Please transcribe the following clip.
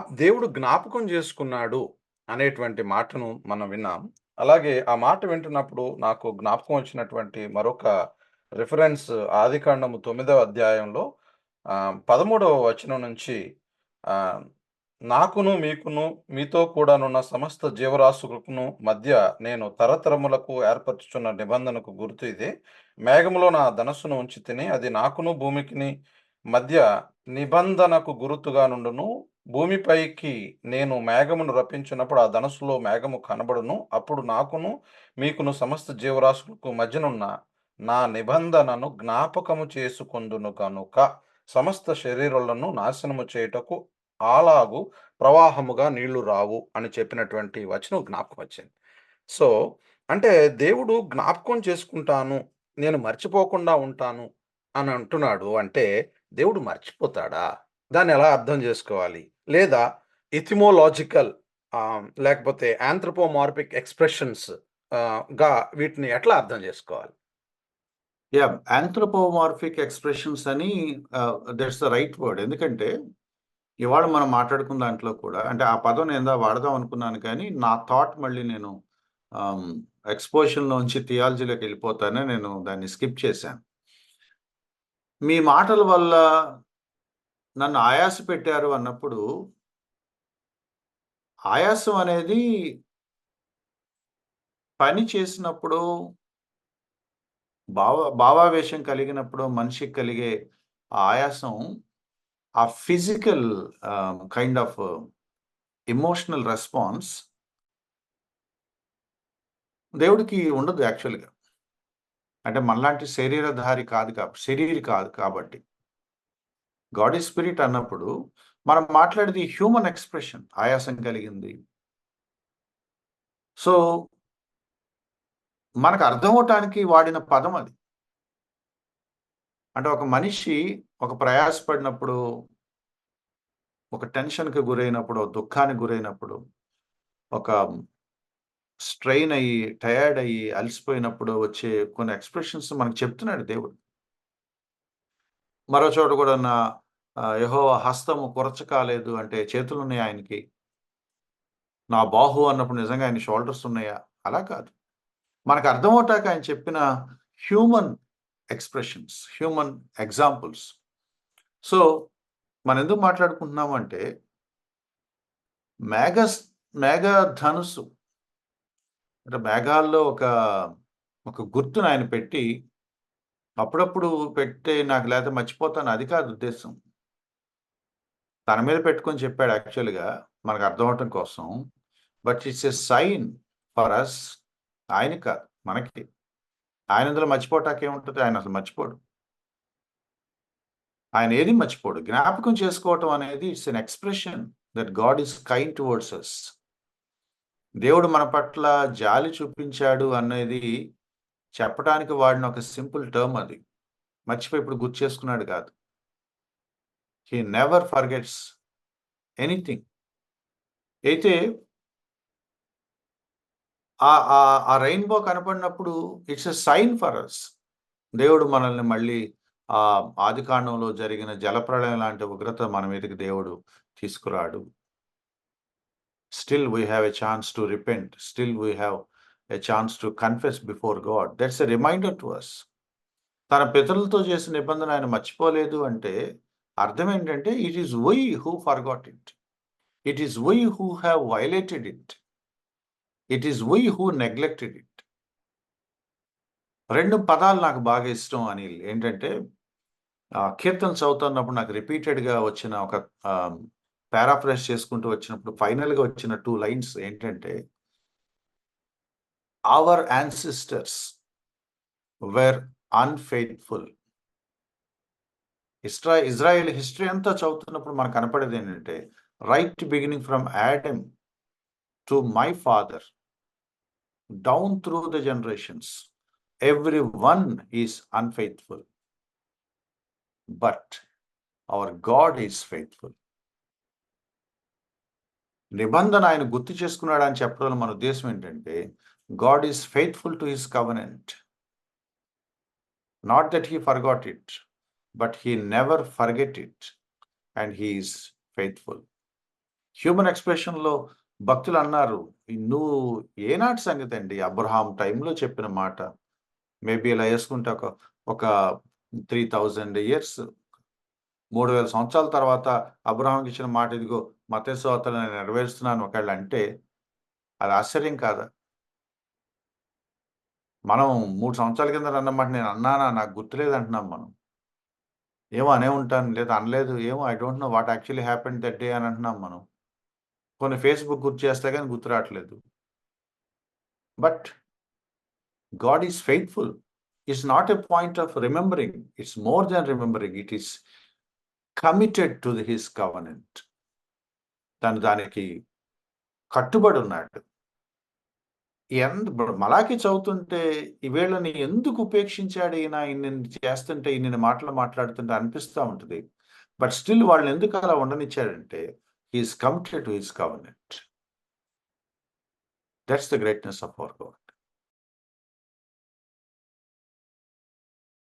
దేవుడు జ్ఞాపకం చేసుకున్నాడు అనేటువంటి మాటను మనం విన్నాం. అలాగే ఆ మాట వింటున్నప్పుడు నాకు జ్ఞాపకం వచ్చినటువంటి మరొక రిఫరెన్స్ ఆదికాండము తొమ్మిదవ అధ్యాయంలో పదమూడవ వచనం నుంచి నాకును, మీకును, మీతో కూడానున్న సమస్త జీవరాశులకును మధ్య నేను తరతరములకు ఏర్పరచుచున్న నిబంధనకు గుర్తు ఇది మేఘములో నా ధనస్సును ఉంచి తిని అది నాకును, భూమికిని మధ్య నిబంధనకు గురుతుగా నుండును. భూమిపైకి నేను మేఘమును రప్పించినప్పుడు ఆ ధనస్సులో మేఘము కనబడును. అప్పుడు నాకును, మీకును సమస్త జీవరాశులకు మధ్యనున్న నా నిబంధనను జ్ఞాపకము చేసుకుందును కనుక సమస్త శరీరాలను నాశనము చేయుటకు అలాగు ప్రవాహముగా నీళ్ళు రావు అని చెప్పినటువంటి వచనం జ్ఞాపకం వచ్చింది. సో, అంటే దేవుడు జ్ఞాపకం చేసుకుంటాను. నేను మర్చిపోకుండా ఉంటాను అని అంటున్నాడు అంటే దేవుడు మర్చిపోతాడా? దాన్ని ఎలా అర్థం చేసుకోవాలి? లేదా ఇథిమోలాజికల్ లేకపోతే ఆంథ్రోపోమార్ఫిక్ ఎక్స్‌ప్రెషన్స్గా వీటిని ఎట్లా అర్థం చేసుకోవాలి? యా ఆంథ్రపోమార్ఫిక్ ఎక్స్‌ప్రెషన్స్ అని దట్స్ ద రైట్ వర్డ్. ఎందుకంటే, ఇవాళ మనం మాట్లాడుకున్న దాంట్లో కూడా అంటే ఆ పదం నేను వాడదాం అనుకున్నాను కానీ, నా థాట్ మళ్ళీ నేను ఎక్స్పోషన్లోంచి థియాలజీలోకి వెళ్ళిపోతానని నేను దాన్ని స్కిప్ చేశాను. మీ మాటల వల్ల నన్ను ఆయాస పెట్టారు అన్నప్పుడు ఆయాసం అనేది పని చేసినప్పుడు భావ భావావేశం కలిగినప్పుడు మనిషికి కలిగే ఆ ఆయాసం ఆ physical kind of emotional response దేవుడికి ఉండదు యాక్చువల్‌గా. అంటే మనలాంటి శరీరధారి కాదు కాబట్టి శరీరి కాదు కాబట్టి. గాడ్ ఈజ్ స్పిరిట్ అన్నప్పుడు మనం మాట్లాడేది హ్యూమన్ ఎక్స్‌ప్రెషన్ ఆయాసం కలిగింది. సో మనకు అర్థమవ్వటానికి వాడిన పదం అది. అంటే ఒక మనిషి ఒక ప్రయాసపడినప్పుడు ఒక టెన్షన్‌కి గురైనప్పుడు, దుఃఖానికి గురైనప్పుడు, ఒక స్ట్రెయిన్ అయ్యి, టయర్డ్ అయ్యి, అలసిపోయినప్పుడు వచ్చే కొన్ని ఎక్స్‌ప్రెషన్స్ మనకు చెప్తున్నాడు దేవుడు. మరో చోట కూడా నా యహోవ హస్తము కొరచ కాలేదు అంటే చేతులున్నాయి ఆయనకి. నా బాహు అన్నప్పుడు నిజంగా ఆయన షోల్డర్స్ ఉన్నాయా? అలా కాదు. మనకు అర్థమవుటాక ఆయన చెప్పిన human expressions, human examples. So, మనం ఎందుకు మాట్లాడుకుంటున్నామంటే మేఘస్ మేఘ ధనుస్సు అంటే మేఘాల్లో ఒక, ఒక గుర్తును ఆయన పెట్టి అప్పుడప్పుడు పెట్టే నాకు లేకపోతే మర్చిపోతాను అది కాదు ఉద్దేశం తన మీద పెట్టుకొని చెప్పాడు యాక్చువల్‌గా మనకు అర్థం అవటం కోసం. But it's a sign for us ఆయనకి కాదు మనకి. ఆయన అందులో మర్చిపోవటానికి ఏముంటుంది ఆయన అసలు మర్చిపోడు. ఆయన ఏది మర్చిపోడు. జ్ఞాపకం చేసుకోవటం అనేది it's an expression that God is kind towards us. దేవుడు మన పట్ల జాలి చూపించాడు అనేది చెప్పడానికి వాడిన ఒక సింపుల్ టర్మ్ అది. మర్చిపోయి ఇప్పుడు గుర్తు చేసుకున్నాడు కాదు. He never forgets anything. అయితే ఆ ఆ rainbow కనపడినప్పుడు it's a sign for us. దేవుడు మనల్ని మళ్ళీ ఆ ఆదికాండంలో జరిగిన జలప్రళయం లాంటి ఉగ్రత మన మీదకి దేవుడు తీసుకురాడు. Still we have a chance to repent. Still we have a chance to confess before God. That's a reminder to us. తన పితరులతో చేసిన నిబంధన ఆయన మర్చిపోలేదు అంటే అర్థం ఏంటంటే it is we who forgot it. It is we who have violated it. It is we who neglected it. రెండు పదాలు నాకు బాగా ఇష్టం అనిల్. ఏంటంటే కీర్తన చదువుతున్నప్పుడు నాకు రిపీటెడ్‌గా వచ్చిన ఒక పారాఫ్రైజ్ చేసుకుంటూ వచ్చినప్పుడు ఫైనల్‌గా వచ్చిన టూ లైన్స్ ఏంటంటే అవర్ యాన్సెస్టర్స్ వేర్ అన్‌ఫెయిత్‌ఫుల్. ఇస్రా ఇజ్రాయెల్ హిస్టరీ అంతా చదువుతున్నప్పుడు మనకు కనపడేది ఏంటంటే right beginning from Adam to my father down through the generations every one is unfaithful. But our God is faithful. నిబంధన ఆయన గుర్తు చేసుకున్నాడు అని చెప్పడంలో మన ఉద్దేశం ఏంటంటే God is faithful to his covenant. Not that he forgot it. But he never forget it. And he is faithful. Human ఎక్స్‌ప్రెషన్‌లో భక్తులు అన్నారు. "నువ్వు ఏనాటి సంగతి అండి అబ్రహాం టైంలో చెప్పిన మాట. మేబీ ఇలా వేసుకుంటే ఒక ఒక 3000 ఇయర్స్ మూడు వేల సంవత్సరాల తర్వాత అబ్రహాంకి ఇచ్చిన మాట ఇదిగో మత్తయి నేను నెరవేరుస్తున్నాను" ఒకవేళ అంటే అది ఆశ్చర్యం కాదా? మనం మూడు సంవత్సరాల కింద అన్నమాట నేను అన్నానా? నాకు గుర్తులేదు అంటున్నాం మనం. ఏమో అనే ఉంటాను. లేదా అనలేదు. ఏమో I don't know what actually happen that day అని అంటున్నాం మనం. కొన్ని ఫేస్‌బుక్ గుర్తు చేస్తే కానీ గుర్తు రావట్లేదు but God is faithful. It's not a point of remembering. It's more than remembering. It is committed to his covenant. తను దానికి కట్టుబడి ఉన్నాడు. ఎందు మలాకి చదువుతుంటే ఈ వీళ్ళని ఎందుకు ఉపేక్షించాడు ఈయన ఇన్ని చేస్తుంటే, ఇన్ని మాటలు మాట్లాడుతుంటే అనిపిస్తా ఉంటుంది బట్ స్టిల్ వాళ్ళని ఎందుకు అలా ఉండనిచ్చాడంటే he is committed to his covenant. That's the greatness of our government